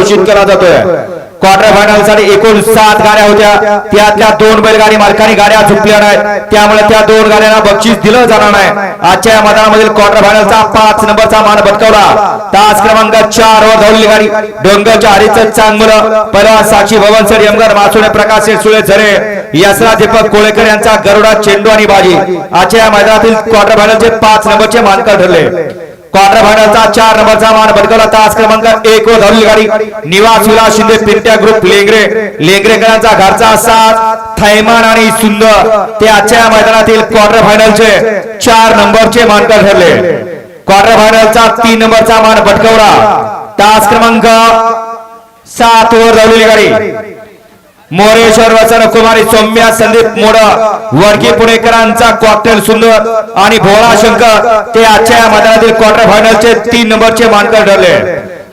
घोषित केला जातोय. क्वार्टर फायनलसाठी एकूण सात गाड्या होत्या. त्यातल्या दोन बैलगाडी मालकांनी गाड्या झुकल्या नाहीत. त्यामुळे त्या दोन गाड्यांना बक्षीस दिलं जाणार नाही. आजच्या या मैदानामधील क्वार्टर फायनलचा पाच नंबरचा मान भटकवला तास क्रमांक चार वर धावलेली गाडी. डोंगरच्या हरिचंद चांगमुलं पहिला साक्षी भवन सर यमगर मासुने प्रकाश सुळे झरे यसरा दीपक कोळेकर यांचा गरुडा चेंडू आणि बाजी. आजच्या या मैदानातील क्वार्टर फायनलचे पाच नंबरचे मानकर ठरले. क्वार्टर फायनलचा चार नंबरचा मान भटकवला तास क्रमांक एक वर धावलेली गाडी. निवास विलास शिंदे पिंट्या ग्रुप लेंगरे. लेंगरेकरांचा घरचा साथ थैमान आणि सुंदर. ते आजच्या मैदानातील क्वार्टर फायनलचे चार नंबरचे मानकर ठरले. क्वार्टर फायनलचा तीन नंबरचा मान भटकवला. तास क्रमांक सात वर धावलेली गाडी. मोरेश्वर वचन कुमारी सौम्या संदीप मोड वर्गी पुणेकरांचा कॉकटेल सुंदर आणि भोळा शंकर ते आजच्या या मैदानातील क्वार्टर फायनलचे तीन नंबरचे मानकर ठरले.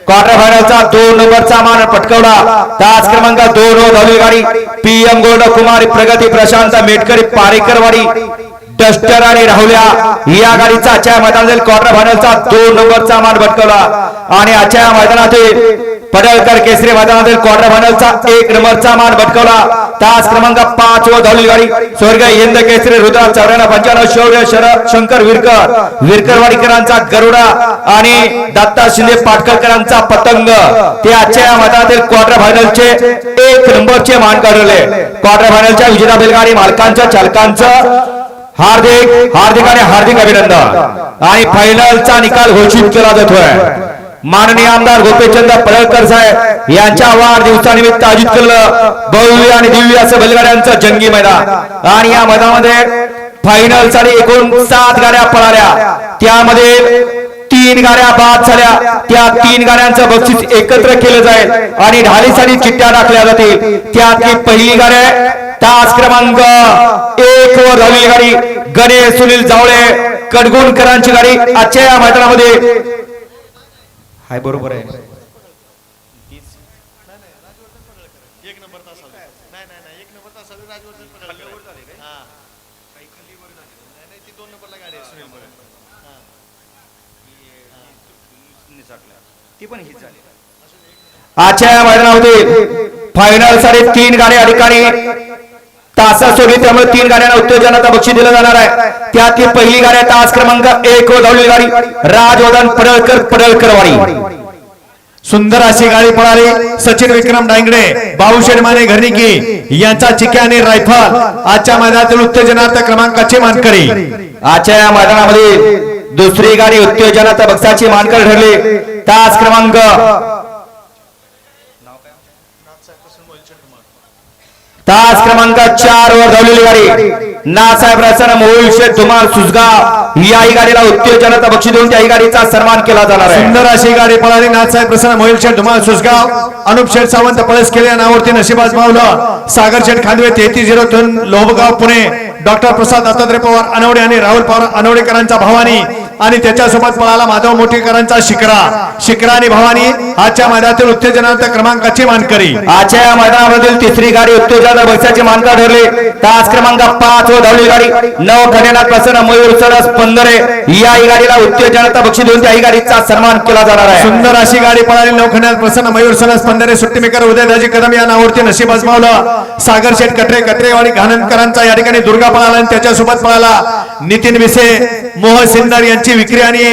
क्वार्टर फायनलचा दोन नंबरचा मान पटकवला. तास क्रमांक दोन वर धावलेली गाडी. पी एम गोल्ड कुमारी प्रगती प्रशांत मेटकरी पारेकरवाडी डस्टर आणि राहुल्या या गाडीचा आजच्या मैदानातील क्वार्टर फायनलचा दोन नंबरचा मान पटकवला. आणि आजच्या मैदानातील पडळकर केसरी मैदानातील क्वार्टर फायनलचा एक नंबरचा मान भटकवला. तास क्रमांक पाच व धावलेली गाडी स्वर्ग हिंद केसरी रुद्रा चौऱ्याण्णव पंच्याण्णव शौर्य शरद शंकर विरकर. विरकरवाडीकरांचा गरुडा आणि दत्ता शिंदे पाटकरकरांचा पतंग. ते आजच्या या मैदानातील क्वार्टर फायनलचे एक नंबरचे मान काढले. क्वार्टर फायनलच्या विजेता बैलगाडी मालकांच्या चालकांचं हार्दिक हार्दिक आणि हार्दिक अभिनंदन. आणि फायनलचा निकाल घोषित केला जातोय. माननीय आमदार गोपीचंद पडळकर साहेब यांच्या वाढदिवसानिमित्त आयोजित केलेलं भव्य आणि दिव्य असं बैलगाड्यांचं जंगी मैदान. आणि या मैदानामध्ये फायनलसाठी एकूण सात गाड्या पळाल्या. त्यामध्ये तीन गाड्या बाद झाल्या. त्या तीन गाड्यांचं बक्षीस एकत्र केलं जाईल आणि ढालीसाठी चिठ्ठ्या टाकल्या जातील. त्यातली पहिली गाड्या तास क्रमांक एक वर झालेली गाडी गणेश सुनील जावळे कडगुणकरांची गाडी. आजच्या या मैदानामध्ये हाय बरोबर आहे. एक नंबर तास आला. नाही नाही नाही एक नंबर तास आला राजवर्धन पडळकर हा. काही खाली वर झाली. नाही नाही ती दोन नंबरला गाडी आहे सुनील मोरे ती पण हीच झाली. आजच्या या मैदानामध्ये फायनलसाठी तीन गाड्या ठिकाणी तासा सोडली त्यामुळे तीन गाड्यांना उत्तेजनाचा बक्षीस दिलं जाणार आहे. त्यातली पहिली गाडी तास क्रमांक एक वर धावलेली गाडी राजवर्धन पडळकर पडळकरवाडी. सुंदर अशी गाडी पळाली. सचिन विक्रम डांगडे बाबूशेठ माने घरणिकी यांचा चिक्या आणि रायफल. आजच्या मैदानातील उत्तेजनार्थ क्रमांकाचे मानकरी. आजच्या या मैदानामध्ये दुसरी गाडी उत्तेजनाचा बक्षाची मानकर ठरली. तास क्रमांक तास क्रमांक चार वर धावलेली गाडी. नासाहेब रसन मोहिल शेठ धुमाळ या याही गाडीला उत्तेजनाचा बक्षी देऊन त्याही गाडीचा सन्मान केला जाणार आहे. सुंदर अशी गाडी पळाली. नाथसाहेब प्रसन्न मोहिल शेठ धुमार सुजगाव अनुप शेठ सावंत पळस केले. या नावावरती नशिबाज मावलं. सागर शेठ खांदवे तेहतीस झिरो दोन लोहगाव पुणे. डॉक्टर प्रसाद दत्तात्रय पवार अनवडे आणि राहुल पवार अनवडेकरांचा भावानी आणि त्याच्यासोबत पळाला माधव मोठेकरांचा शिकरा. शिकरा आणि भवानी आजच्या मैदानातील उत्तेजनार्थ क्रमांकाची मानकरी. आजच्या या मैदानामधील तिसरी गाडी उत्तेजनाचा बक्षाची मानकर ठरली. तास क्रमांक पाच वर धावलेली गाडी. नव खंडेनाथ प्रसन्न मयूर सरस पंधरे. याही गाडीला उत्तेजनाचा बक्षीस देऊन त्याही गाडीचा सन्मान केला जाणार आहे. सुंदर अशी गाडी पळाली. नौखण्यात प्रसन्न मयूर सनस पंधरे. सुट्टीमेकर उदयदाजी कदम या नावावरती नशीब आजमावलं सागर शेठ कटरे कटरेवाडी घाणंदकरांचा या ठिकाणी दुर्गा पळाला आणि त्याच्यासोबत पळाला नितीन विसे मोह सिन्नर यांची विक्री आणि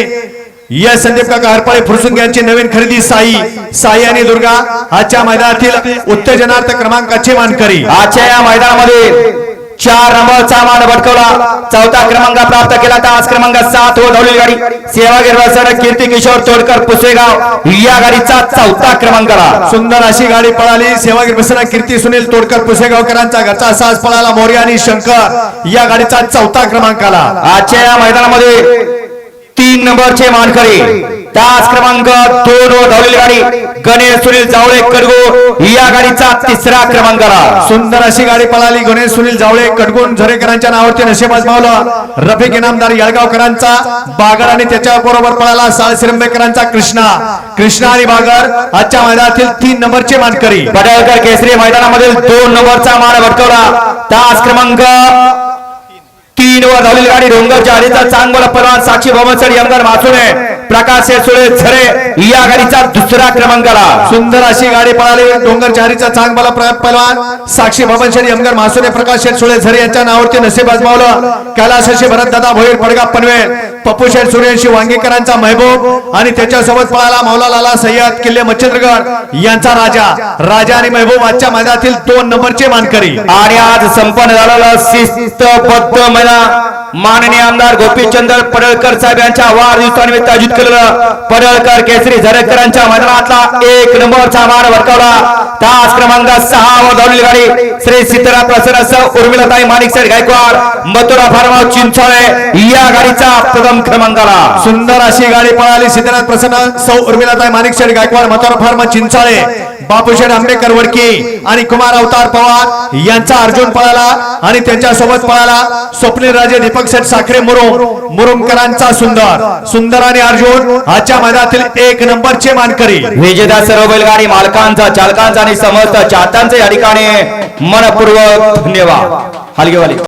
या संदीप काका हरपाळे फुरसुंग यांची नवीन खरेदी साई साई आणि दुर्गा आजच्या मैदानातील उत्तेजनार्थ क्रमांकाचे मानकरी. आजच्या या मैदानामध्ये चार नंबरचा मान भटकवला. चौथा क्रमांक प्राप्त केला. तास क्रमांक सात वर धावलेली गाडी. सेवागिरी सर कीर्ती किशोर तोडकर पुसेगाव. या गाडीचा चौथा क्रमांक आला सुंदर अशी गाडी पळाली. सेवागिरी बसना कीर्ती सुनील तोडकर पुसेगावकरांचा घरचा साज पळाला. मोर्या आणि शंकर या गाडीचा चौथा क्रमांक आला आजच्या या मैदानामध्ये नंबरचे मानकरी। तास क्रमांक दोन वर धावलेली गाडी गणेश सुनील जावळे कडगो या गाडीचा तिसरा क्रमांक आला. सुंदर अशी गाडी पळाली गणेश सुनील जावळे कडगुण झरेकरांच्या नावावरती नशेब आजमावलं रफिक इनामदार येळगावकरांचा बागर आणि त्याच्या बरोबर पळाला साळ सिरंबेकरांचा कृष्णा. कृष्णा आणि बागर आजच्या मैदानातील तीन नंबरचे मानकरी. पडळकर केसरी मैदानामधील दोन नंबरचा मान भटकवला. तास क्रमांक तीन वर धावलेली गाडी डोंगरच्या आधीचा चांगला परवान साक्षी भवनसर यमदार मासुने प्रकाश सुळे झरे या गाडीचा दुसरा क्रमांकाला सुंदर अशी गाडी पळाली डोंगर चारीचा चांग मला पलवान साक्षी बाबन शेठ यमगर प्रकाश सुळे झरे यांच्या नावावरती नशीब आजमावलं कैलासाशी भरत दादा भोईर पडगा पनवेल. पप्पू शेठ सूर्यवंशी वांगेकरांचा महबूब आणि त्याच्यासोबत पळाला मौला लाला सय्यद किल्ले मच्छिंद्रगड यांचा राजा. राजा आणि महबूब आजच्या मैदानातील दोन नंबरचे मानकरी. आणि आज संपन्न झालेला शिस्तबद्ध मैदान. माननीय आमदार गोपीचंद्र पडळकर साहेब यांच्या वाढदिवसानिमित्त आयोजित केलेलं पडळकर केसरी झरेकरांच्या मैदानातला एक नंबरचा मान वर्तवला तास क्रमांक सहा वर धावलेली गाडी श्री सीताराम प्रसन्न उर्मिलाताई माणिक साहेब गायकवाड मथुरा फार्म चिंचोळे या गाडीचा प्रथम क्रमांकाला. सुंदर अशी गाडी पळाली सिद्धनाथ प्रसन्न सौ उर्मिलाताई माणिक शेठ गायकवाड मथुरा फार्म चिंचाळे. बापूशेठ आंबेडकर वडकी आणि कुमार अवतार पवार यांचा अर्जुन पळाला आणि त्यांच्यासोबत पळाला स्वप्नील राजे दीपक शेठ साखरे मुरुम. मुरुमकरांचा सुंदर. सुंदर आणि अर्जुन आजच्या मैदानातील एक नंबरचे मानकरी. विजेता सर्व बैलगाडी मालकांचा चालकांचा आणि समस्त चाहत्यांचा या ठिकाणी मनपूर्वक धन्यवाद हलगेवाली.